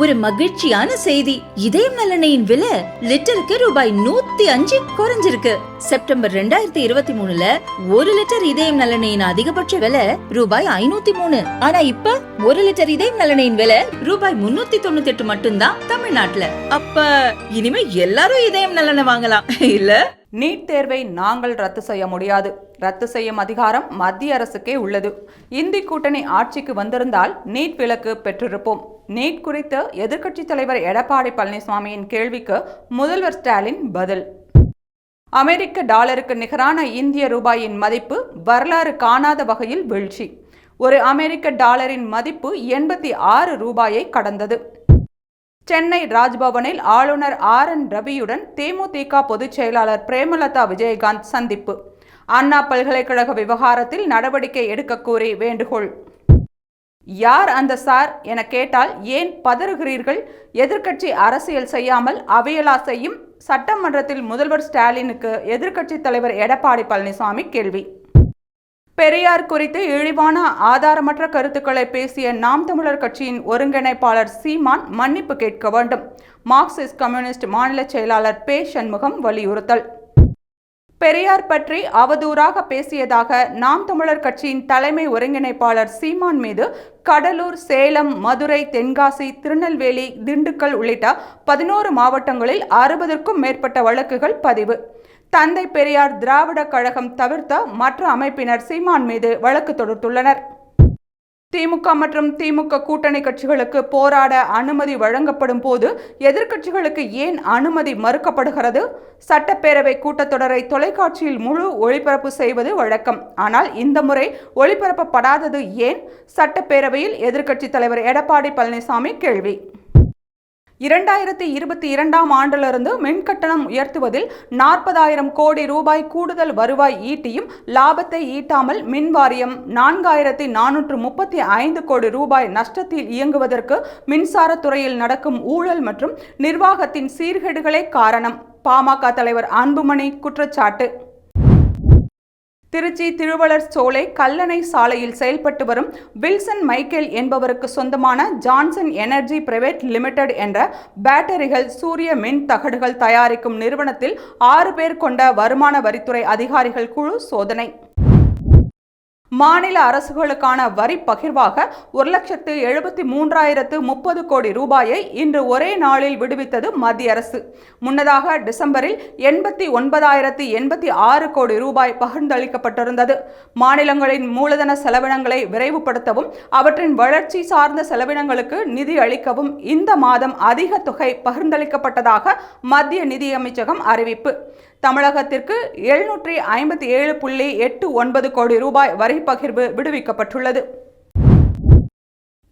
ஒரு மகிழ்ச்சியான செய்தி. இதயம் நலனையின் விலை லிட்டருக்கு ரூபாய் நூத்தி அஞ்சு குறைஞ்சிருக்கு. செப்டம்பர் ரெண்டாயிரத்தி இருபத்தி மூணுல ஒரு லிட்டர் இதயம் நலனையின் அதிகபட்ச விலை ரூபாய் ஐநூத்தி மூணு. ஆனா இப்ப ஒரு லிட்டர் இதயம் நலனையின் விலை ரூபாய் முன்னூத்தி தொண்ணூத்தி எட்டு மட்டும்தான் தமிழ்நாட்டுல. அப்ப இனிமே எல்லாரும் இதயம் நலனை வாங்கலாம். இல்ல? நீட் தேர்வை நாங்கள் ரத்து செய்ய முடியாது. ரத்து செய்யும் அதிகாரம் மத்திய அரசுக்கே உள்ளது. இந்தி கூட்டணி ஆட்சிக்கு வந்திருந்தால் நீட் விலக்கு பெற்றிருப்போம். நீட் குறித்து எதிர்க்கட்சித் தலைவர் எடப்பாடி பழனிசாமியின் கேள்விக்கு முதல்வர் ஸ்டாலின் பதில். அமெரிக்க டாலருக்கு நிகரான இந்திய ரூபாயின் மதிப்பு வரலாறு காணாத வகையில் வீழ்ச்சி. ஒரு அமெரிக்க டாலரின் மதிப்பு எண்பத்தி ஆறு ரூபாயை கடந்தது. சென்னை ராஜ்பவனில் ஆளுநர் ஆர். என். ரவியுடன் தேமுதிக பொதுச் செயலாளர் பிரேமலதா விஜயகாந்த் சந்திப்பு. அண்ணா பல்கலைக்கழக விவகாரத்தில் நடவடிக்கை எடுக்க கோரி வேண்டுகோள். யார் அந்த சார் என கேட்டால் ஏன் பதறுகிறீர்கள்? எதிர்க்கட்சி அரசியல் செய்யாமல் அவையலா செய்யும் சட்டமன்றத்தில் முதல்வர் ஸ்டாலினுக்கு எதிர்க்கட்சி தலைவர் எடப்பாடி பழனிசாமி கேள்வி. பெரியார் குறித்து இழிவான ஆதாரமற்ற கருத்துக்களை பேசிய நாம் தமிழர் கட்சியின் ஒருங்கிணைப்பாளர் சீமான் மன்னிப்பு கேட்க வேண்டும். மார்க்சிஸ்ட் கம்யூனிஸ்ட் மாநில செயலாளர் பே சண்முகம் வலியுறுத்தல். பெரியார் பற்றி அவதூறாக பேசியதாக நாம் தமிழர் கட்சியின் தலைமை ஒருங்கிணைப்பாளர் சீமான் மீது கடலூர் சேலம் மதுரை தென்காசி திருநெல்வேலி திண்டுக்கல் உள்ளிட்ட பதினோரு மாவட்டங்களில் அறுபதற்கும் மேற்பட்ட வழக்குகள் பதிவு. தந்தை பெரியார் திராவிட கழகம் தவிர்த்த மற்ற அமைப்பினர் சீமான் மீது வழக்கு தொடுத்துள்ளனர். திமுக மற்றும் திமுக கூட்டணி கட்சிகளுக்கு போராட அனுமதி வழங்கப்படும் போது எதிர்க்கட்சிகளுக்கு ஏன் அனுமதி மறுக்கப்படுகிறது? சட்டப்பேரவை கூட்டத்தொடரை தொலைக்காட்சியில் முழு ஒளிபரப்பு செய்வது வழக்கம். ஆனால் இந்த முறை ஒளிபரப்பப்படாதது ஏன்? சட்டப்பேரவையில் எதிர்க்கட்சித் தலைவர் எடப்பாடி பழனிசாமி கேள்வி. இரண்டாயிரத்தி இருபத்தி இரண்டாம் ஆண்டிலிருந்து மின் கட்டணம் உயர்த்துவதில் நாற்பதாயிரம் கோடி ரூபாய் கூடுதல் வருவாய் ஈட்டியும் லாபத்தை ஈட்டாமல் மின் வாரியம் நான்காயிரத்தி நானூற்று முப்பத்தி ஐந்து கோடி ரூபாய் நஷ்டத்தில் இயங்குவதற்கு மின்சாரத்துறையில் நடக்கும் ஊழல் மற்றும் நிர்வாகத்தின் சீர்கேடுகளே காரணம். பாமக தலைவர் அன்புமணி குற்றச்சாட்டு. திருச்சி திருவளர் சோலை கல்லணை சாலையில் செயல்பட்டு வரும் வில்சன் மைக்கேல் என்பவருக்கு சொந்தமான ஜான்சன் எனர்ஜி பிரைவேட் லிமிடெட் என்ற பேட்டரிகள் சூரிய மின் தகடுகள் தயாரிக்கும் நிறுவனத்தில் ஆறு பேர் கொண்ட வருமான வரித்துறை அதிகாரிகள் குழு சோதனை. மாநில அரசுகளுக்கான வரி பகிர்வாக ஒரு லட்சத்து எழுபத்தி மூன்றாயிரத்து முப்பது கோடி ரூபாயை இன்று ஒரே நாளில் விடுவித்தது மத்திய அரசு. முன்னதாக டிசம்பரில் எண்பத்தி ஒன்பதாயிரத்து எண்பத்தி ஆறு கோடி ரூபாய் பகிர்ந்தளிக்கப்பட்டிருந்தது. மாநிலங்களின் மூலதன செலவினங்களை விரைவுபடுத்தவும் அவற்றின் வளர்ச்சி சார்ந்த செலவினங்களுக்கு நிதி அளிக்கவும் இந்த மாதம் அதிக தொகை பகிர்ந்தளிக்கப்பட்டதாக மத்திய நிதியமைச்சகம் அறிவிப்பு. தமிழகத்திற்கு எழுநூற்றி ஐம்பத்தி ஏழு புள்ளி எட்டு ஒன்பது கோடி ரூபாய் வரி பகிர்வு விடுவிக்கப்பட்டுள்ளது.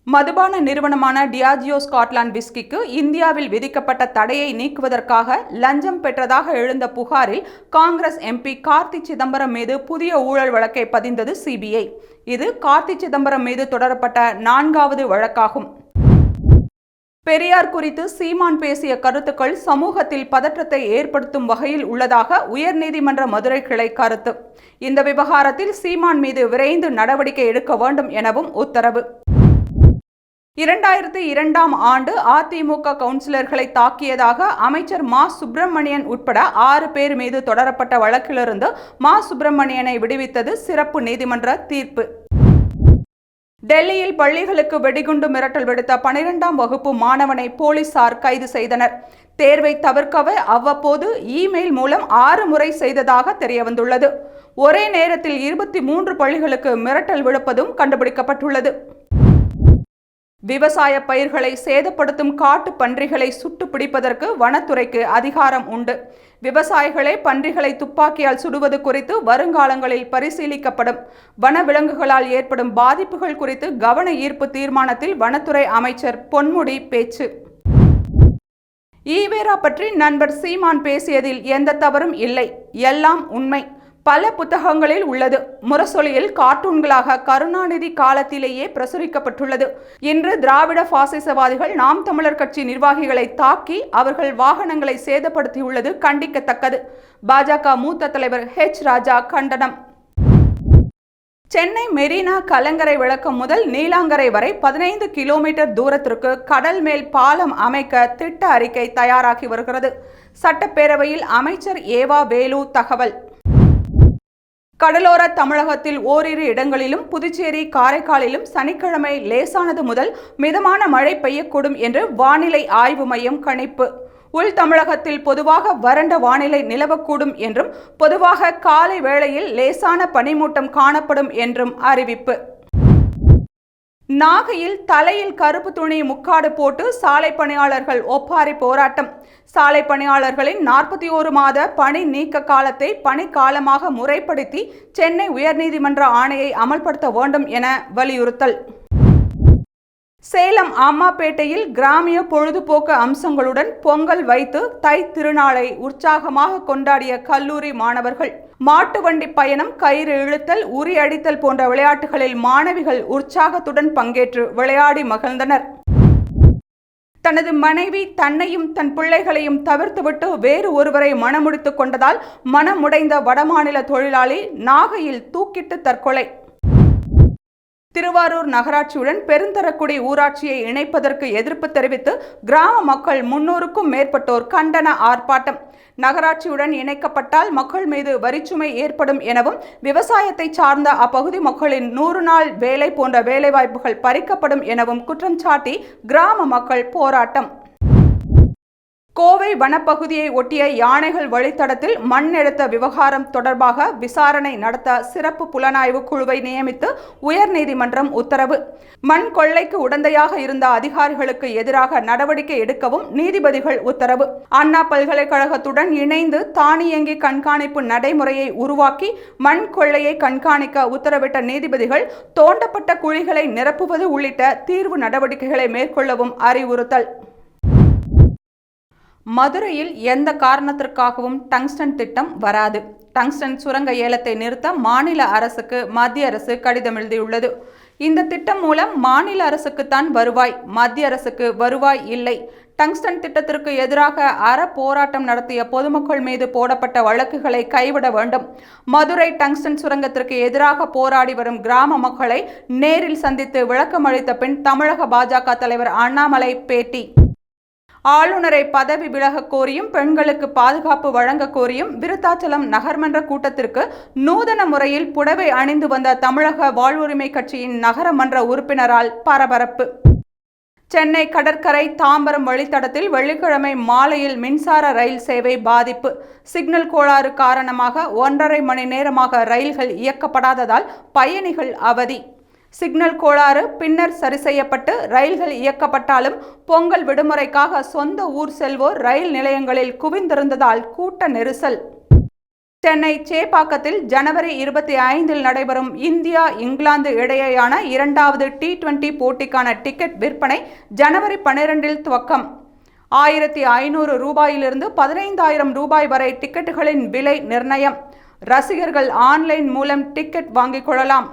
மதுபான நிறுவனமான டியாஜியோ ஸ்காட்லாந்து விஸ்கிக்கு இந்தியாவில் விதிக்கப்பட்ட தடையை நீக்குவதற்காக லஞ்சம் பெற்றதாக எழுந்த புகாரில் காங்கிரஸ் எம்பி கார்த்தி சிதம்பரம் மீது புதிய ஊழல் வழக்கை பதிந்தது சிபிஐ இது கார்த்தி சிதம்பரம் மீது தொடரப்பட்ட நான்காவது வழக்காகும். பெரியார் குறித்து சீமான் பேசிய கருத்துக்கள் சமூகத்தில் பதற்றத்தை ஏற்படுத்தும் வகையில் உள்ளதாக உயர்நீதிமன்ற மதுரை கிளை கருத்து. இந்த விவகாரத்தில் சீமான் மீது விரைந்து நடவடிக்கை எடுக்க வேண்டும் எனவும் உத்தரவு. இரண்டாயிரத்தி இரண்டாம் ஆண்டு அதிமுக கவுன்சிலர்களை தாக்கியதாக அமைச்சர் மா. சுப்பிரமணியன் உட்பட ஆறு பேர் மீது தொடரப்பட்ட வழக்கிலிருந்து மா. சுப்பிரமணியனை விடுவித்தது சிறப்பு நீதிமன்ற தீர்ப்பு. டெல்லியில் பள்ளிகளுக்கு வெடிகுண்டு மிரட்டல் விடுத்த பனிரெண்டாம் வகுப்பு மாணவனை போலீசார் கைது செய்தனர். தேர்வை தவிர்க்கவே அவ்வப்போது இமெயில் மூலம் ஆறு முறை செய்ததாக தெரியவந்துள்ளது. ஒரே நேரத்தில் இருபத்தி மூன்று பள்ளிகளுக்கு மிரட்டல் விடுப்பதும் கண்டுபிடிக்கப்பட்டுள்ளது. விவசாய பயிர்களை சேதப்படுத்தும் காட்டு பன்றிகளை சுட்டு பிடிப்பதற்கு வனத்துறைக்கு அதிகாரம் உண்டு. விவசாயிகளே பன்றிகளை துப்பாக்கியால் சுடுவது குறித்து வருங்காலங்களில் பரிசீலிக்கப்படும். வனவிலங்குகளால் ஏற்படும் பாதிப்புகள் குறித்து கவன ஈர்ப்பு தீர்மானத்தில் வனத்துறை அமைச்சர் பொன்முடி பேச்சு. ஈவேரா பற்றி நண்பர் சீமான் பேசியதில் எந்த தவறும் இல்லை. எல்லாம் உண்மை. பல புத்தகங்களில் உள்ளது. முரசொலியில் கார்ட்டூன்களாக கருணாநிதி காலத்திலேயே பிரசுரிக்கப்பட்டுள்ளது. இன்று திராவிட பாசிசவாதிகள் நாம் தமிழர் கட்சி நிர்வாகிகளை தாக்கி அவர்கள் வாகனங்களை சேதப்படுத்தியுள்ளது கண்டிக்கத்தக்கது. பாஜக மூத்த தலைவர் ஹெச் ராஜா கண்டனம். சென்னை மெரினா கலங்கரை விளக்கம் முதல் நீலாங்கரை வரை பதினைந்து கிலோமீட்டர் தூரத்திற்கு கடல் மேல் பாலம் அமைக்க திட்ட அறிக்கை தயாராகி வருகிறது. சட்டப்பேரவையில் அமைச்சர் ஏவா வேலு தகவல். கடலோர தமிழகத்தில் ஓரிரு இடங்களிலும் புதுச்சேரி காரைக்காலிலும் சனிக்கிழமை லேசானது முதல் மிதமான மழை பெய்யக்கூடும் என்று வானிலை ஆய்வு மையம் கணிப்பு. உள் தமிழகத்தில் பொதுவாக வறண்ட வானிலை நிலவக்கூடும் என்றும் பொதுவாக காலை வேளையில் லேசான பனிமூட்டம் காணப்படும் என்றும் அறிவிப்பு. நாகையில் தலையில் கருப்பு துணி முக்காடு போட்டு சாலை பணியாளர்கள் ஒப்பாரி போராட்டம். சாலை பணியாளர்களின் நாற்பத்தி ஓரு மாத பணி நீக்க காலத்தை பணிக்காலமாக முறைப்படுத்தி சென்னை உயர்நீதிமன்ற ஆணையை அமல்படுத்த வேண்டும் என வலியுறுத்தல். சேலம் அம்மாப்பேட்டையில் கிராமிய பொழுதுபோக்கு அம்சங்களுடன் பொங்கல் வைத்து தை திருநாளை உற்சாகமாக கொண்டாடிய கல்லூரி மாணவர்கள். மாட்டு வண்டி பயணம் கயிறு இழுத்தல் உரி அடித்தல் போன்ற விளையாட்டுகளில் மாணவிகள் உற்சாகத்துடன் பங்கேற்று விளையாடி மகிழ்ந்தனர். தனது மனைவி தன்னையும் தன் பிள்ளைகளையும் தவிர்த்துவிட்டு வேறு ஒருவரை மணமுடித்துக் கொண்டதால் மனமுடைந்த வடமாநில தொழிலாளி நாகையில் தூக்கிட்டு தற்கொலை. திருவாரூர் நகராட்சியுடன் பெருந்தரக்குடி ஊராட்சியை இணைப்பதற்கு எதிர்ப்பு தெரிவித்து கிராம மக்கள் முன்னூறுக்கும் மேற்பட்டோர் கண்டன ஆர்ப்பாட்டம். நகராட்சியுடன் இணைக்கப்பட்டால் மக்கள் மீது வரிச்சுமை ஏற்படும் எனவும் விவசாயத்தை சார்ந்த அப்பகுதி மக்களின் நூறு நாள் வேலை போன்ற வேலைவாய்ப்புகள் பறிக்கப்படும் எனவும் குற்றம் சாட்டி கிராம மக்கள் போராட்டம். கோவை வனப்பகுதியை ஒட்டிய யானைகள் வழித்தடத்தில் மண் எடுத்த விவகாரம் தொடர்பாக விசாரணை நடத்த சிறப்பு புலனாய்வு குழுவை நியமித்து உயர்நீதிமன்றம் உத்தரவு. மண் கொள்ளைக்கு உடந்தையாக இருந்த அதிகாரிகளுக்கு எதிராக நடவடிக்கை எடுக்கவும் நீதிபதிகள் உத்தரவு. அண்ணா பல்கலைக்கழகத்துடன் இணைந்து தானியங்கி கண்காணிப்பு நடைமுறையை உருவாக்கி மண் கொள்ளையை கண்காணிக்க உத்தரவிட்ட நீதிபதிகள் தோண்டப்பட்ட குழிகளை நிரப்புவது உள்ளிட்ட தீர்வு நடவடிக்கைகளை மேற்கொள்ளவும் அறிவுறுத்தல். மதுரையில் எந்த காரணத்திற்காகவும் டங்ஸ்டன் திட்டம் வராது. டங்ஸ்டன் சுரங்க ஏலத்தை நிறுத்த மாநில அரசுக்கு மத்திய அரசு கடிதம் எழுதியுள்ளது. இந்த திட்டம் மூலம் மாநில அரசுக்குத்தான் வருவாய் மத்திய அரசுக்கு வருவாய் இல்லை. டங்ஸ்டன் திட்டத்திற்கு எதிராக அற போராட்டம் நடத்திய பொதுமக்கள் மீது போடப்பட்ட வழக்குகளை கைவிட வேண்டும். மதுரை டங்ஸ்டன் சுரங்கத்திற்கு எதிராக போராடி வரும் கிராம மக்களை நேரில் சந்தித்து விளக்கம் அளித்த பின் தமிழக பாஜக தலைவர் அண்ணாமலை பேட்டி. ஆளுநரை பதவி விலக கோரியும் பெண்களுக்கு பாதுகாப்பு வழங்க கோரியும் விருத்தாச்சலம் நகர்மன்ற கூட்டத்திற்கு நூதன முறையில் புடவை அணிந்து வந்த தமிழக வாழ்வுரிமை கட்சியின் நகரமன்ற உறுப்பினரால் பரபரப்பு. சென்னை கடற்கரை தாம்பரம் வழித்தடத்தில் வெள்ளிக்கிழமை மாலையில் மின்சார ரயில் சேவை பாதிப்பு. சிக்னல் கோளாறு காரணமாக ஒன்றரை மணி நேரமாக ரயில்கள் இயக்கப்படாததால் பயணிகள் அவதி. சிக்னல் கோளாறு பின்னர் சரி செய்யப்பட்டு ரயில்கள் இயக்கப்பட்டாலும் பொங்கல் விடுமுறைக்காக சொந்த ஊர் செல்வோர் ரயில் நிலையங்களில் குவிந்திருந்ததால் கூட்ட நெரிசல். சென்னை சேப்பாக்கத்தில் ஜனவரி இருபத்தி ஐந்தில் நடைபெறும் இந்தியா இங்கிலாந்து இடையேயான இரண்டாவது டி டுவெண்டி போட்டிக்கான டிக்கெட் விற்பனை ஜனவரி பன்னிரெண்டில் துவக்கம். ஆயிரத்தி ஐநூறு ரூபாயிலிருந்து பதினைந்தாயிரம் ரூபாய் வரை டிக்கெட்டுகளின் விலை நிர்ணயம். ரசிகர்கள் ஆன்லைன் மூலம் டிக்கெட் வாங்கிக் கொள்ளலாம்.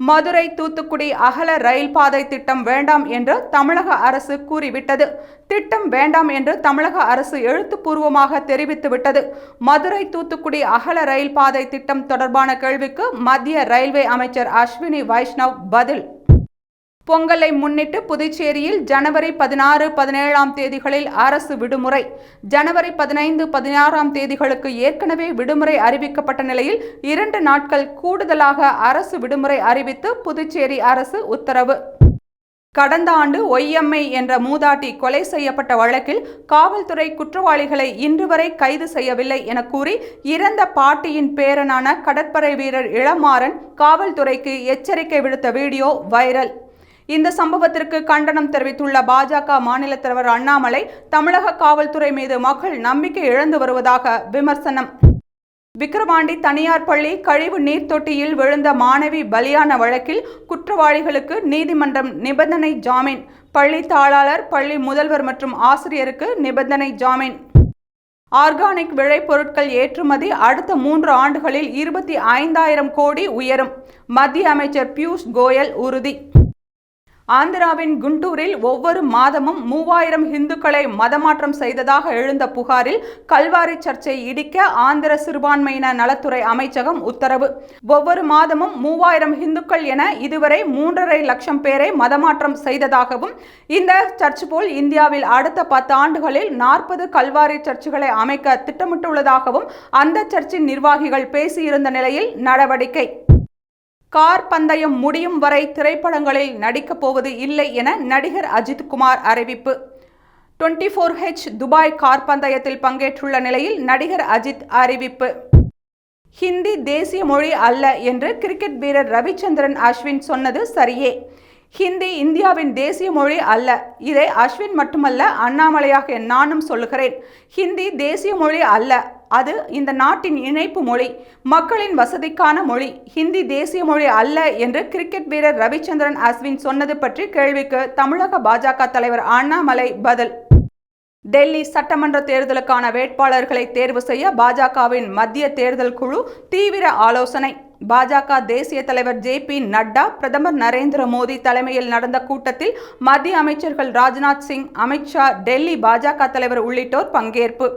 மதுரை தூத்துக்குடி அகல ரயில் பாதை திட்டம் வேண்டாம் என்று தமிழக அரசு கூறிவிட்டது. திட்டம் வேண்டாம் என்று தமிழக அரசு எழுத்துப்பூர்வமாக தெரிவித்துவிட்டது. மதுரை தூத்துக்குடி அகல ரயில் பாதை திட்டம் தொடர்பான கேள்விக்கு மத்திய ரயில்வே அமைச்சர் அஸ்வினி வைஷ்ணவ் பதில். பொங்கலை முன்னிட்டு புதுச்சேரியில் ஜனவரி பதினாறு பதினேழாம் தேதிகளில் அரசு விடுமுறை. ஜனவரி பதினைந்து பதினாறாம் தேதிகளுக்கு ஏற்கனவே விடுமுறை அறிவிக்கப்பட்ட நிலையில் இரண்டு நாட்கள் கூடுதலாக அரசு விடுமுறை அறிவித்து புதுச்சேரி அரசு உத்தரவு. கடந்த ஆண்டு ஒய்எம்ஐ என்ற மூதாட்டி கொலை செய்யப்பட்ட வழக்கில் காவல்துறை குற்றவாளிகளை இன்று வரை கைது செய்யவில்லை என கூறி இறந்த பாட்டியின் பேரனான கடற்படை வீரர் இளமாறன் காவல்துறைக்கு எச்சரிக்கை விடுத்த வீடியோ வைரல். இந்த சம்பவத்திற்கு கண்டனம் தெரிவித்துள்ள பாஜக மாநில தலைவர் அண்ணாமலை தமிழக காவல்துறை மீது மக்கள் நம்பிக்கை இழந்து வருவதாக விமர்சனம். விக்கிரவாண்டி தனியார் பள்ளி கழிவு நீர் தொட்டியில் விழுந்த மாணவி பலியான வழக்கில் குற்றவாளிகளுக்கு நீதிமன்றம் நிபந்தனை ஜாமீன். பள்ளி தாளாளர் பள்ளி முதல்வர் மற்றும் ஆசிரியருக்கு நிபந்தனை ஜாமீன். ஆர்கானிக் விளைபொருட்கள் ஏற்றுமதி அடுத்த மூன்று ஆண்டுகளில் இருபத்தி ஐந்தாயிரம் கோடி உயரும். மத்திய அமைச்சர் பியூஷ் கோயல் உறுதி. ஆந்திராவின் குண்டூரில் ஒவ்வொரு மாதமும் மூவாயிரம் இந்துக்களை மதமாற்றம் செய்ததாக எழுந்த புகாரில் கல்வாரி சர்ச்சை இடிக்க ஆந்திர சிறுபான்மையின நலத்துறை அமைச்சகம் உத்தரவு. ஒவ்வொரு மாதமும் மூவாயிரம் இந்துக்கள் என இதுவரை மூன்றரை லட்சம் பேரை மதமாற்றம் செய்ததாகவும் இந்த சர்ச் போல் இந்தியாவில் அடுத்த பத்து ஆண்டுகளில் நாற்பது கல்வாரி சர்ச்சுகளை அமைக்க திட்டமிட்டுள்ளதாகவும் அந்த சர்ச்சின் நிர்வாகிகள் பேசியிருந்த நிலையில் நடவடிக்கை. கார் பந்தயம் முடியும் வரை திரைப்படங்களில் நடிக்கப் போவது இல்லை என நடிகர் அஜித் குமார் அறிவிப்பு. Twenty four H Dubai car பந்தயத்தில் பங்கேற்றுள்ள நிலையில் நடிகர் அஜித் அறிவிப்பு. ஹிந்தி தேசிய மொழி அல்ல என்று கிரிக்கெட் வீரர் ரவிச்சந்திரன் அஸ்வின் சொன்னது சரியே. ஹிந்தி இந்தியாவின் தேசிய மொழி அல்ல. இதை அஸ்வின் மட்டுமல்ல அண்ணாமலையாக நானும் சொல்லுகிறேன். ஹிந்தி தேசிய மொழி அல்ல. அது இந்த நாட்டின் இணைப்பு மொழி மக்களின் வசதிக்கான மொழி ஹிந்தி தேசிய மொழி அல்ல என்று கிரிக்கெட் வீரர் ரவிச்சந்திரன் அஸ்வின் சொன்னது பற்றி கேள்விக்கு தமிழக பாஜக தலைவர் அண்ணாமலை பதில். டெல்லி சட்டமன்ற தேர்தலுக்கான வேட்பாளர்களை தேர்வு செய்ய பாஜகவின் மத்திய தேர்தல் குழு தீவிர ஆலோசனை. பாஜக தேசிய தலைவர் ஜே பி நட்டா பிரதமர் நரேந்திர மோடி தலைமையில் நடந்த கூட்டத்தில் மத்திய அமைச்சர்கள் ராஜ்நாத் சிங் அமித்ஷா டெல்லி பாஜக தலைவர் உள்ளிட்டோர் பங்கேற்பு.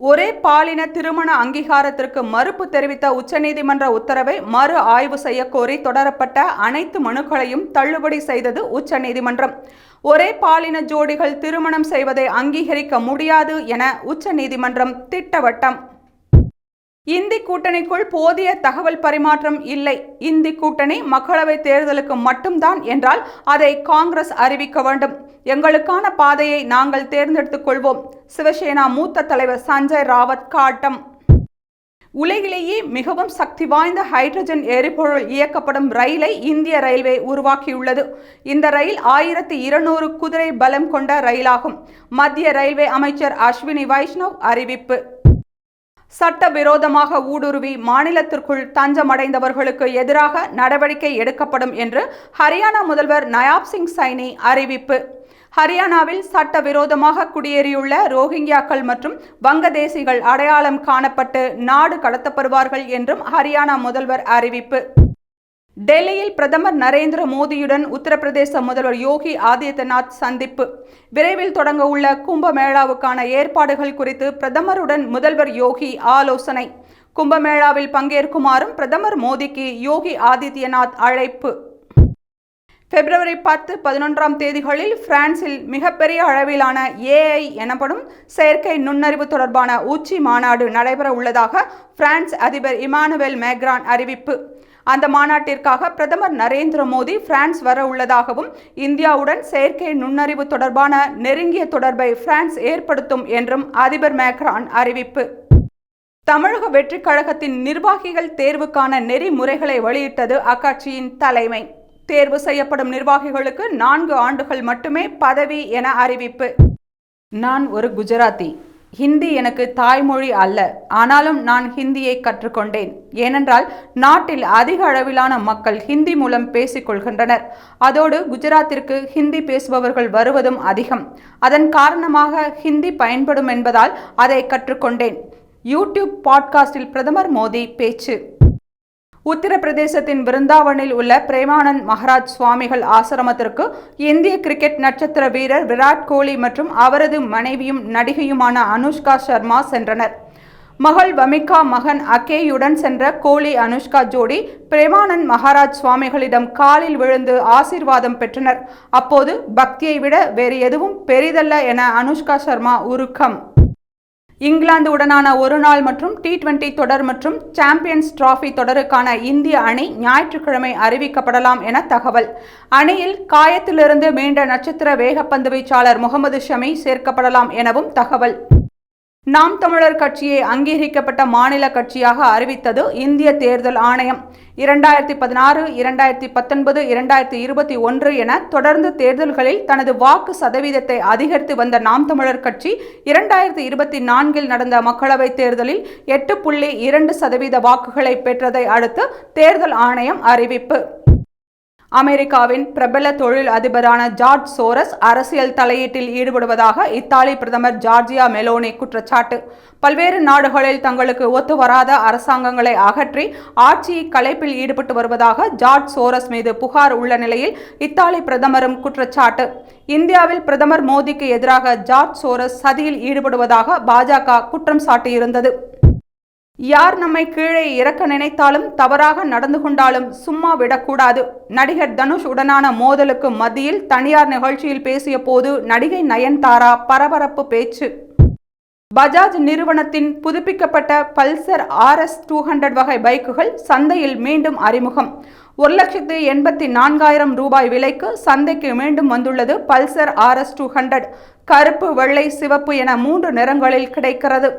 ஒரே பாலின திருமண அங்கீகாரத்திற்கு மறுப்பு தெரிவித்த உச்சநீதிமன்ற உத்தரவை மறு ஆய்வு செய்ய கோரி தொடரப்பட்ட அனைத்து மனுக்களையும் தள்ளுபடி செய்தது உச்சநீதிமன்றம். ஒரே பாலின ஜோடிகள் திருமணம் செய்வதை அங்கீகரிக்க முடியாது என உச்சநீதிமன்றம் திட்டவட்டம். இந்தி கூட்டணிக்குள் போதிய தகவல் பரிமாற்றம் இல்லை. இந்தி கூட்டணி மக்களவை தேர்தலுக்கு மட்டும்தான் என்றால் அதை காங்கிரஸ் அறிவிக்க வேண்டும். எங்களுக்கான பாதையை நாங்கள் தேர்ந்தெடுத்துக் கொள்வோம். சிவசேனா மூத்த தலைவர் சஞ்சய் ராவத் காட்டம். உலகிலேயே மிகவும் சக்தி வாய்ந்த ஹைட்ரஜன் எரிபொருள் இயக்கப்படும் ரயிலை இந்திய ரயில்வே உருவாக்கியுள்ளது. இந்த ரயில் ஆயிரத்தி இருநூறு குதிரை பலம் கொண்ட ரயிலாகும். மத்திய ரயில்வே அமைச்சர் அஸ்வினி வைஷ்ணவ் அறிவிப்பு. சட்டவிரோதமாக ஊடுருவி மாநிலத்திற்குள் தஞ்சமடைந்தவர்களுக்கு எதிராக நடவடிக்கை எடுக்கப்படும் என்று ஹரியானா முதல்வர் நயாப் சிங் சைனி அறிவிப்பு. ஹரியானாவில் சட்டவிரோதமாக குடியேறியுள்ள ரோஹிங்கியாக்கள் மற்றும் வங்கதேசிகள் அடையாளம் காணப்பட்டு நாடு கடத்தப்படுவார்கள் என்றும் ஹரியானா முதல்வர் அறிவிப்பு. டெல்லியில் பிரதமர் நரேந்திர மோடியுடன் உத்தரப்பிரதேச முதல்வர் யோகி ஆதித்யநாத் சந்திப்பு. விரைவில் தொடங்க உள்ள கும்பமேளாவுக்கான ஏற்பாடுகள் குறித்து பிரதமருடன் முதல்வர் யோகி ஆலோசனை. கும்பமேளாவில் பங்கேற்குமாறும் பிரதமர் மோடிக்கு யோகி ஆதித்யநாத் அழைப்பு. பிப்ரவரி பத்து பதினொன்றாம் தேதிகளில் பிரான்சில் மிகப்பெரிய அளவிலான ஏஐ எனப்படும் செயற்கை நுண்ணறிவு தொடர்பான உச்சி மாநாடு நடைபெற உள்ளதாக பிரான்ஸ் அதிபர் இமானுவேல் மேக்ரான் அறிவிப்பு. அந்த மாநாட்டிற்காக பிரதமர் நரேந்திர மோடி பிரான்ஸ் வர உள்ளதாகவும் இந்தியாவுடன் செயற்கை நுண்ணறிவு தொடர்பான நெருங்கிய தொடர்பை பிரான்ஸ் ஏற்படுத்தும் என்றும் அதிபர் மேக்ரான் அறிவிப்பு. தமிழக வெற்றிக் கழகத்தின் நிர்வாகிகள் தேர்வுக்கான நெறிமுறைகளை வெளியிட்டது அக்கட்சியின் தலைமை. தேர்வு செய்யப்படும் நிர்வாகிகளுக்கு நான்கு ஆண்டுகள் மட்டுமே பதவி என அறிவிப்பு. நான் ஒரு குஜராத்தி. ஹிந்தி எனக்கு தாய்மொழி அல்ல. ஆனாலும் நான் ஹிந்தியை கற்றுக்கொண்டேன். ஏனென்றால் நாட்டில் அதிக அளவிலான மக்கள் ஹிந்தி மூலம் பேசிக்கொள்கின்றனர் அதோடு குஜராத்திற்கு ஹிந்தி பேசுபவர்கள் வருவதும் அதிகம். அதன் காரணமாக ஹிந்தி பயன்படும் என்பதால் அதை கற்றுக்கொண்டேன். யூடியூப் பாட்காஸ்டில் பிரதமர் மோடி பேச்சு. உத்தரப்பிரதேசத்தின் விருந்தாவனில் உள்ள பிரேமானந்த் மகாராஜ் சுவாமிகள் ஆசிரமத்திற்கு இந்திய கிரிக்கெட் நட்சத்திர வீரர் விராட் கோலி மற்றும் அவரது மனைவியும் நடிகையுமான அனுஷ்கா சர்மா சென்றனர். மகள் வமிகா மகன் அகேயுடன் சென்ற கோலி அனுஷ்கா ஜோடி பிரேமானந்த் மகாராஜ் சுவாமிகளிடம் காலில் விழுந்து ஆசீர்வாதம் பெற்றனர். அப்போது பக்தியை விட வேறு எதுவும் பெரிதல்ல என அனுஷ்கா சர்மா உருக்கம். இங்கிலாந்து உடனான ஒருநாள் மற்றும் டி டுவெண்டி தொடர் மற்றும் சாம்பியன்ஸ் டிராஃபி தொடருக்கான இந்திய அணி ஞாயிற்றுக்கிழமை அறிவிக்கப்படலாம் என தகவல். அணியில் காயத்திலிருந்து மீண்ட நட்சத்திர வேகப்பந்து வீச்சாளர் முகமது ஷமி சேர்க்கப்படலாம் எனவும் தகவல். நாம் தமிழர் கட்சியை அங்கீகரிக்கப்பட்ட மாநில கட்சியாக அறிவித்தது இந்திய தேர்தல் ஆணையம். இரண்டாயிரத்தி பதினாறு இரண்டாயிரத்தி பத்தொன்பது இரண்டாயிரத்தி இருபத்தி ஒன்று என தொடர்ந்து தேர்தல்களில் தனது வாக்கு சதவீதத்தை அதிகரித்து வந்த நாம் தமிழர் கட்சி இரண்டாயிரத்தி இருபத்தி நான்கில் நடந்த மக்களவைத் தேர்தலில் எட்டு புள்ளி இரண்டு சதவீத வாக்குகளை பெற்றதை அடுத்து தேர்தல் ஆணையம் அறிவிப்பு. அமெரிக்காவின் பிரபல தொழில் அதிபரான ஜார்ஜ் சோரஸ் அரசியல் தலையீட்டில் ஈடுபடுவதாக இத்தாலி பிரதமர் ஜார்ஜியா மெலோனி குற்றச்சாட்டு. பல்வேறு நாடுகளில் தங்களுக்கு ஒத்து வராத அரசாங்கங்களை அகற்றி ஆட்சியை கலைப்பில் ஈடுபட்டு வருவதாக ஜார்ஜ் சோரஸ் மீது புகார் உள்ள நிலையில் இத்தாலி பிரதமரும் குற்றச்சாட்டு. இந்தியாவில் பிரதமர் மோடிக்கு எதிராக ஜார்ஜ் சோரஸ் சதியில் ஈடுபடுவதாக பாஜக குற்றம் சாட்டியிருந்தது. யார் நம்மை கீழே இறக்க நினைத்தாலும் தவறாக நடந்து கொண்டாலும் சும்மா விடக்கூடாது. நடிகர் தனுஷ் உடனான மோதலுக்கு மத்தியில் தனியார் நிகழ்ச்சியில் பேசிய போது நடிகை நயன்தாரா பரபரப்பு பேச்சு. பஜாஜ் நிறுவனத்தின் புதுப்பிக்கப்பட்ட பல்சர் ஆர்எஸ் டூ ஹண்ட்ரட் வகை பைக்குகள் சந்தையில் மீண்டும் அறிமுகம். ஒரு லட்சத்து எண்பத்தி நான்காயிரம் ரூபாய் விலைக்கு சந்தைக்கு மீண்டும் வந்துள்ளது பல்சர் ஆர்எஸ் டூ ஹண்ட்ரட். கருப்பு வெள்ளை சிவப்பு என மூன்று நிறங்களில் கிடைக்கிறது.